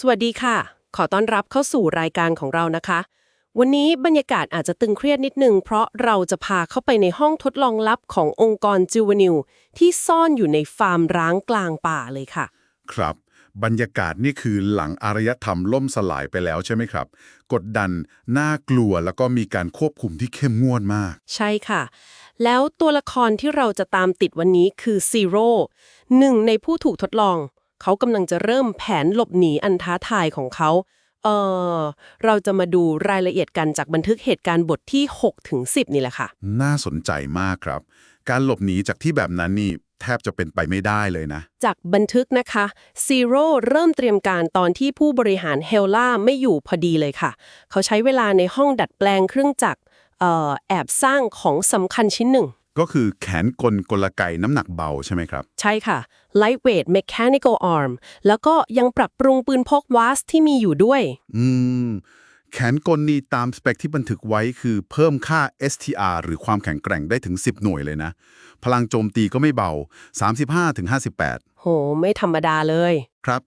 สวัสดีค่ะ ขอต้อนรับเข้าสู่รายการของเรานะคะ วันนี้บรรยากาศอาจจะตึงเครียดนิดนึง เพราะเราจะพาเข้าไปในห้องทดลองลับขององค์กรจิวนิวที่ซ่อนอยู่ในฟาร์มร้างกลางป่าเลยค่ะ ครับ บรรยากาศนี่คือหลังอารยธรรมล่มสลายไปแล้วใช่ไหมครับ กดดัน น่ากลัวแล้วก็มีการควบคุมที่เข้มงวดมาก ใช่ค่ะ แล้วตัวละครที่เราจะตามติดวันนี้คือซีโร่หนึ่งในผู้ถูกทดลอง เขากำลังจะเริ่มแผนหลบหนีอันท้าทายของเขา เออเราจะมาดูรายละเอียดกันจากบันทึกเหตุการณ์บทที่6ถึง10 นี่แหละค่ะ น่าสนใจมากครับ การหลบหนีจากที่แบบนั้นนี่แทบจะเป็นไปไม่ได้เลยนะ จากบันทึกนะคะซีโร่เริ่มเตรียมการตอนที่ผู้บริหารเฮลล่าไม่อยู่พอดีเลยค่ะ เขาใช้เวลาในห้องดัดแปลงเครื่องจักรเอ่อแอบสร้างของสำคัญชิ้นหนึ่ง ก็คือแขนกลกลไกน้ำหนักเบาใช่ไหมครับ ใช่ค่ะ lightweight mechanical arm แล้วก็ยังปรับปรุงปืนพกวาสที่มีอยู่ด้วย อืม แขนกลนี่ตามสเปคที่บันทึกไว้คือเพิ่มค่า STR หรือความแข็งแกร่งได้ถึง 10 หน่วยเลยนะ พลังโจมตีก็ไม่เบา 35-58 โห ไม่ธรรมดาเลย ครับ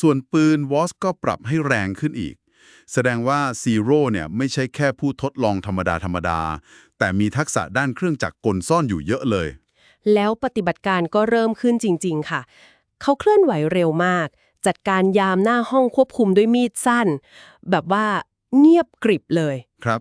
ส่วนปืนวอสก็ปรับให้แรงขึ้นอีก แสดงว่าซีโร่เนี่ยไม่ใช่แค่ผู้ทดลองธรรมดาธรรมดา แต่มีทักษะด้านเครื่องจักรกลซ่อนอยู่เยอะเลย แล้วปฏิบัติการก็เริ่มขึ้นจริง ๆ ค่ะ เขาเคลื่อนไหวเร็วมาก จัดการยามหน้าห้องควบคุมด้วยมีดสั้น แบบว่าเงียบกริบเลย ครับ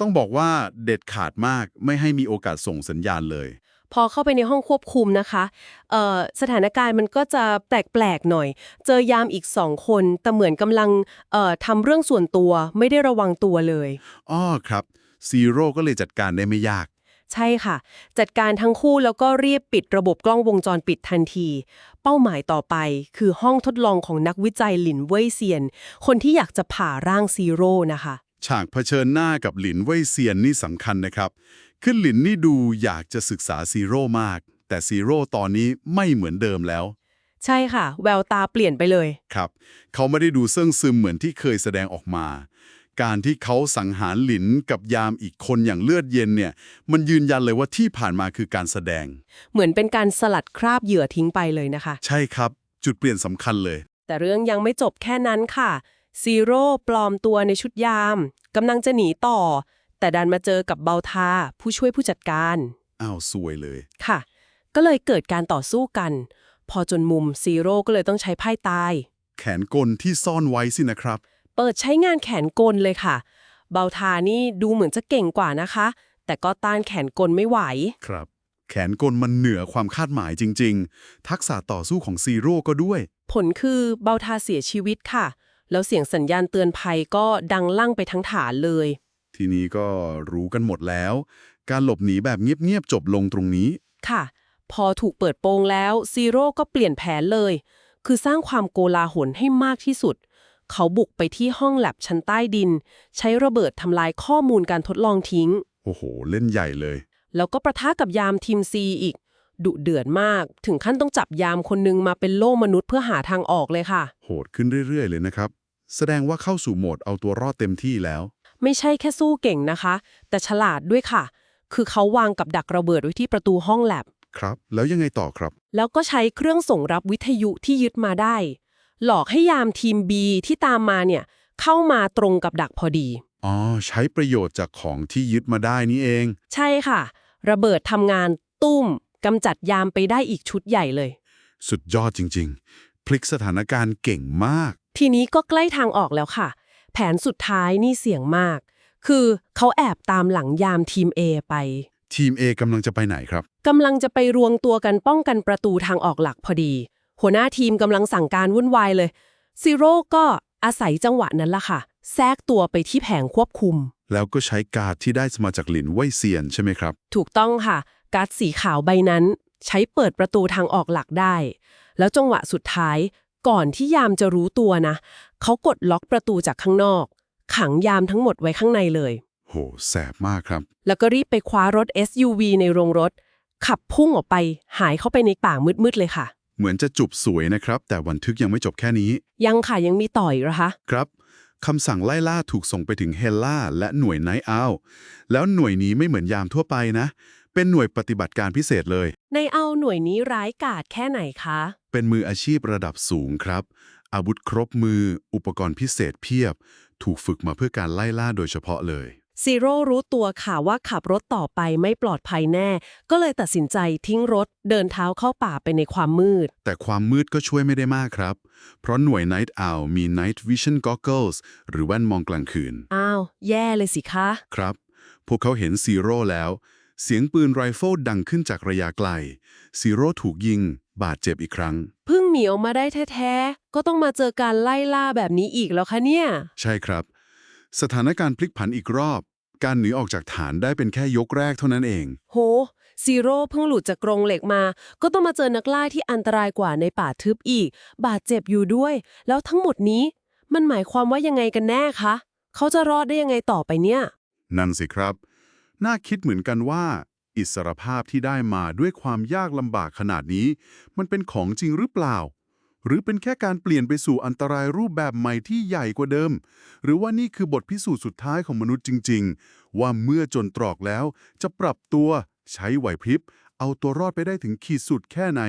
ต้องบอกว่าเด็ดขาดมากไม่ให้มีโอกาสส่งสัญญาณเลย พอเข้าไปในห้องควบคุมนะคะเอ่อสถานการณ์มันก็จะแปลกๆหน่อย เจอยามอีกสองคนแต่เหมือนกำลังเอ่อทำเรื่องส่วนตัวไม่ได้ระวังตัวเลยอ้อครับซีโร่ก็เลยจัดการได้ไม่ยากใช่ค่ะ จัดการทั้งคู่แล้วก็รีบปิดระบบกล้องวงจรปิดทันที เป้าหมายต่อไปคือห้องทดลองของนักวิจัยหลินเว่ยเซียน คนที่อยากจะผ่าร่างซีโร่นะคะ ฉากเผชิญหน้ากับหลินเว่ยเซียนนี่สำคัญนะครับ คือหลินนี่ดูอยากจะศึกษาซีโร่มาก แต่ซีโร่ตอนนี้ไม่เหมือนเดิมแล้ว ใช่ค่ะ แววตาเปลี่ยนไปเลย ครับ เขาไม่ได้ดูเซิ่งซึมเหมือนที่เคยแสดงออกมา การที่เขาสังหารหลินกับยามอีกคนอย่างเลือดเย็นเนี่ย มันยืนยันเลยว่าที่ผ่านมาคือการแสดง เหมือนเป็นการสลัดคราบเหยื่อทิ้งไปเลยนะคะ ใช่ครับ จุดเปลี่ยนสำคัญเลย แต่เรื่องยังไม่จบแค่นั้นค่ะซีโร่ปลอมตัวในชุดยามกำลังจะหนีต่อ แต่ดันมาเจอกับเบาทาผู้ช่วยผู้จัดการอ้าวซวยเลย ค่ะ ก็เลยเกิดการต่อสู้กัน พอจนมุมซีโร่ก็เลยต้องใช้ไพ่ตาย แขนกลที่ซ่อนไว้สินะครับ เปิดใช้งานแขนกลเลยค่ะ เบาทานี่ดูเหมือนจะเก่งกว่านะคะ แต่ก็ต้านแขนกลไม่ไหว ครับ แขนกลมันเหนือความคาดหมายจริง ๆ ทักษะต่อสู้ของซีโร่ก็ด้วย ผลคือเบาทาเสียชีวิตค่ะ แล้วเสียงสัญญาณเตือนภัยก็ดังลั่งไปทั้งฐานเลย ทีนี้ก็รู้กันหมดแล้ว การหลบหนีแบบเงียบๆจบลงตรงนี้ ค่ะ พอถูกเปิดโปงแล้วซีโร่ก็เปลี่ยนแผนเลย คือสร้างความโกลาหลให้มากที่สุด เขาบุกไปที่ห้องแลบชั้นใต้ดิน ใช้ระเบิดทำลายข้อมูลการทดลองทิ้ง โอ้โห เล่นใหญ่เลย แล้วก็ประทะกับยามทีมซีอีก ดุเดือดมาก ถึงขั้นต้องจับยามคนนึงมาเป็นโล่มนุษย์เพื่อหาทางออกเลยค่ะ โหดขึ้นเรื่อยๆ เลยนะครับ แสดงว่าเข้าสู่โหมดเอาตัวรอดเต็มที่แล้ว ไม่ใช่แค่สู้เก่งนะคะ แต่ฉลาดด้วยค่ะ คือเขาวางกับดักระเบิดไว้ที่ประตูห้องแลบ ครับ แล้วยังไงต่อครับ แล้วก็ใช้เครื่องส่งรับวิทยุที่ยึดมาได้ หลอกให้ยามทีม B ที่ตามมาเนี่ยเข้ามาตรงกับดักพอดี อ๋อ ใช้ประโยชน์จากของที่ยึดมาได้นี่เอง ใช่ค่ะ ระเบิดทำงานตุ้มกำจัดยามไปได้อีกชุดใหญ่เลย สุดยอดจริง ๆ พลิกสถานการณ์เก่งมาก ทีนี้ก็ใกล้ทางออกแล้วค่ะ แผนสุดท้ายนี่เสี่ยงมาก คือเขาแอบตามหลังยามทีม A ไป ทีม A กำลังจะไปไหนครับ กำลังจะไปรวงตัวกันป้องกันประตูทางออกหลักพอดี หัวหน้าทีมกำลังสั่งการวุ่นวายเลย ซีโร่ก็อาศัยจังหวะนั้นล่ะค่ะ แทรกตัวไปที่แผงควบคุม แล้วก็ใช้การ์ดที่ได้มาจากหลินเว่ยเซียนใช่ไหมครับ ถูกต้องค่ะ การ์ดสีขาวใบนั้น ใช้เปิดประตูทางออกหลักได้ แล้วจังหวะสุดท้าย ก่อนที่ยามจะรู้ตัวนะ เขากดล็อกประตูจากข้างนอก ขังยามทั้งหมดไว้ข้างในเลย โห แสบมากครับ แล้วก็รีบไปคว้ารถ SUV ในโรงรถ ขับพุ่งออกไปหายเข้าไปในป่ามืดๆเลยค่ะ เหมือนจะจุบสวยนะครับ แต่บันทึกยังไม่จบแค่นี้ ยังค่ะยังมีต่ออีกเหรอคะ ครับคำสั่งไล่ล่าถูกส่งไปถึงเฮลล่าและหน่วยไนท์เอาแล้วหน่วยนี้ไม่เหมือนยามทั่วไปนะ เป็นหน่วยปฏิบัติการพิเศษเลย ในเอาหน่วยนี้ร้ายกาจแค่ไหนคะ เป็นมืออาชีพระดับสูงครับ อาวุธครบมือ อุปกรณ์พิเศษเพียบ ถูกฝึกมาเพื่อการไล่ล่าโดยเฉพาะเลยซีโร่รู้ตัวค่ะว่าขับรถต่อไปไม่ปลอดภัยแน่ ก็เลยตัดสินใจทิ้งรถเดินเท้าเข้าป่าไปในความมืด แต่ความมืดก็ช่วยไม่ได้มากครับ เพราะหน่วย Night Owl มี Night Vision Goggles หรือแว่นมองกลางคืน อ้าว แย่เลยสิคะ ครับ พวกเขาเห็นซีโร่แล้ว เสียงปืนไรเฟิลดังขึ้นจากระยะไกลซีโร่ถูกยิง บาดเจ็บอีกครั้ง เพิ่งหนีออกมาได้แท้ๆ ก็ต้องมาเจอการไล่ล่าแบบนี้อีกแล้วคะเนี่ย ใช่ครับ สถานการณ์พลิกผันอีกรอบ การหนีออกจากฐานได้เป็นแค่ยกแรกเท่านั้นเอง โหซีโร่เพิ่งหลุดจากกรงเหล็กมา ก็ต้องมาเจอนักล่าที่อันตรายกว่าในป่าทึบอีก บาดเจ็บอยู่ด้วย แล้วทั้งหมดนี้ มันหมายความว่ายังไงกันแน่คะ เขาจะรอดได้ยังไงต่อไปเนี่ย นั่นสิครับ น่าคิดเหมือนกันว่า อิสรภาพที่ได้มาด้วยความยากลำบากขนาดนี้ มันเป็นของจริงหรือเปล่า หรือเป็นแค่การเปลี่ยนไปสู่อันตรายรูปแบบใหม่ที่ใหญ่กว่าเดิม หรือว่านี่คือบทพิสูจน์สุดท้ายของมนุษย์จริง ๆ ว่าเมื่อจนตรอกแล้วจะปรับตัว ใช้ไหวพริบ เอาตัวรอดไปได้ถึงขีดสุดแค่ไหน